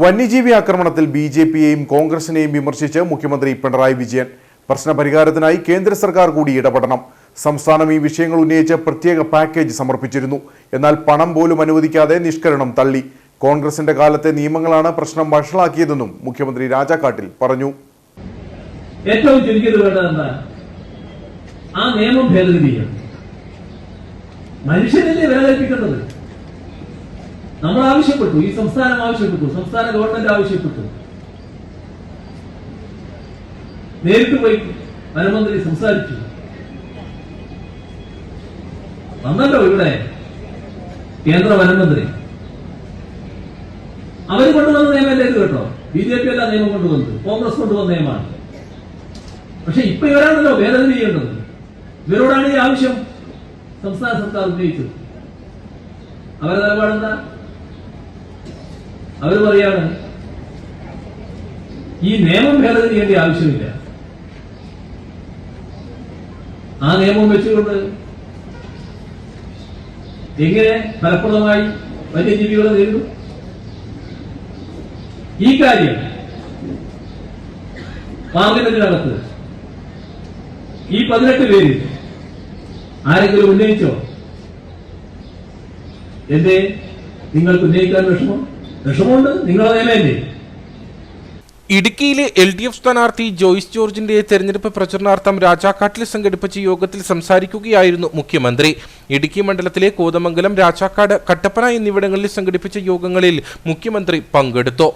വന്യജീവി ആക്രമണത്തിൽ B J പിയെയും കോൺഗ്രസിനെയും വിമർശിച്ച് മുഖ്യമന്ത്രി പിണറായി വിജയൻ. പ്രശ്നപരിഹാരത്തിനായി കേന്ദ്ര സർക്കാർ കൂടി ഇടപെടണം. സംസ്ഥാനം ഈ വിഷയങ്ങൾ ഉന്നയിച്ച് പ്രത്യേക പാക്കേജ് സമർപ്പിച്ചിരുന്നു. എന്നാൽ പണം പോലും അനുവദിക്കാതെ നിഷ്കരണം തള്ളി. കോൺഗ്രസിന്റെ കാലത്തെ നിയമങ്ങളാണ് പ്രശ്നം വഷളാക്കിയതെന്നും മുഖ്യമന്ത്രി രാജാക്കാട്ടിൽ പറഞ്ഞു. ഏറ്റവും ചുരുക്കിയത് വേണ്ടതെന്ന് ആ നിയമം ഭേദഗതി മനുഷ്യനല്ലേ വില കൽപ്പിക്കേണ്ടത് നമ്മൾ ആവശ്യപ്പെട്ടു ഈ സംസ്ഥാനം ആവശ്യപ്പെട്ടു സംസ്ഥാന ഗവൺമെന്റ് ആവശ്യപ്പെട്ടു. നേരിട്ട് പോയി വനമന്ത്രി സംസാരിച്ചു. വന്നല്ലോ ഇവിടെ കേന്ദ്ര വനമന്ത്രി. അവർ കൊണ്ടുവന്ന നിയമമല്ലേ ഇത് കേട്ടോ? ബി ജെ പി അല്ല നിയമം കൊണ്ടുവന്നത് കോൺഗ്രസ് കൊണ്ടുവന്ന നിയമമാണ്. പക്ഷെ ഇപ്പൊ ഇവരാണല്ലോ ഭേദഗതി ചെയ്യേണ്ടത്. ഇവരോടാണ് ഈ ആവശ്യം സംസ്ഥാന സർക്കാർ ഉന്നയിച്ചത്. അവരുടെ നിലപാടെന്താ? അവർ പറയാണ് ഈ നിയമം ഭേദഗതി ചെയ്യേണ്ട ആവശ്യമില്ല. ആ നിയമം വെച്ചുകൊണ്ട് എങ്ങനെ ഫലപ്രദമായി വന്യജീവികളെ നേരിടും? ഈ കാര്യം പാർലമെന്റിനകത്ത് ഈ പതിനെട്ട് പേര് ആരെങ്കിലും ഉന്നയിച്ചോ? എന്തേ? നിങ്ങൾക്ക് ഉന്നയിക്കാൻ വിഷമം? വിഷമമുണ്ട്? നിങ്ങൾ നിയമല്ലേ ഇടുക്കിയിലെ എൽ ഡി എഫ് സ്ഥാനാർത്ഥി ജോയിസ് ജോർജിന്റെ തെരഞ്ഞെടുപ്പ് പ്രചരണാർത്ഥം രാജാക്കാട്ടിൽ സംഘടിപ്പിച്ച യോഗത്തിൽ സംസാരിക്കുകയായിരുന്നു മുഖ്യമന്ത്രി. ഇടുക്കി മണ്ഡലത്തിലെ കോതമംഗലം രാജാക്കാട് കട്ടപ്പന എന്നിവിടങ്ങളിൽ സംഘടിപ്പിച്ച യോഗങ്ങളിൽ മുഖ്യമന്ത്രി പങ്കെടുത്തു.